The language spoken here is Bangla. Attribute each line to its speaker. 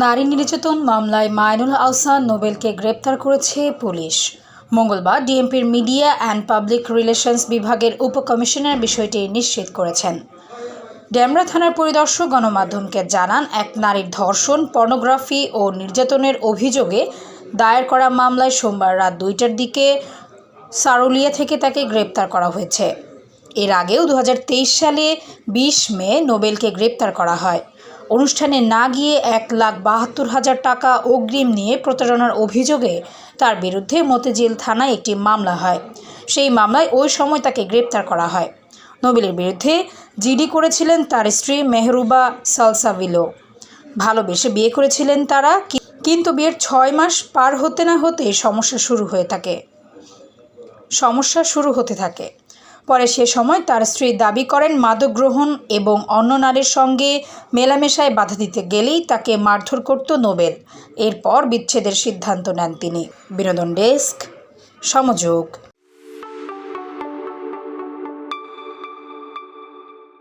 Speaker 1: নারী নির্যাতন মামলায় মাইনুল আহসান নোবেলকে গ্রেপ্তার করেছে পুলিশ। মঙ্গলবার ডিএমপির মিডিয়া অ্যান্ড পাবলিক রিলেশনস বিভাগের উপকমিশনার বিষয়টি নিশ্চিত করেছেন। ড্যামরা থানার পরিদর্শক গণমাধ্যমকে জানান, এক নারীর ধর্ষণ, পর্নোগ্রাফি ও নির্যাতনের অভিযোগে দায়ের করা মামলায় সোমবার রাত দুইটার দিকে সারুলিয়া থেকে তাকে গ্রেপ্তার করা হয়েছে। এর আগেও দু হাজার তেইশ সালে বিশ মে নোবেলকে গ্রেপ্তার করা হয়। অনুষ্ঠানে না গিয়ে এক লাখ বাহাত্তর হাজার টাকা অগ্রিম নিয়ে প্রতারণার অভিযোগে তার বিরুদ্ধে মতিঝিল থানায় একটি মামলা হয়। সেই মামলায় ওই সময় তাকে গ্রেপ্তার করা হয়। নোবেলের বিরুদ্ধে জিডি করেছিলেন তার স্ত্রী মেহরুবা সালসাভিলো। ভালোবেসে বিয়ে করেছিলেন তারা কিন্তু বিয়ের ছয় মাস পার হতে না হতে সমস্যা শুরু হয়ে থাকে। সমস্যা শুরু হতে থাকে। পরে সে সময় তার স্ত্রী দাবি করেন মাদক গ্রহণ এবং অন্য নারীর সঙ্গে মেলামেশায় বাধা দিতে গেলেই তাকে মারধর করত নোবেল। এরপর বিচ্ছেদের সিদ্ধান্ত নেন তিনি। বিনোদন ডেস্ক, সমযোগ।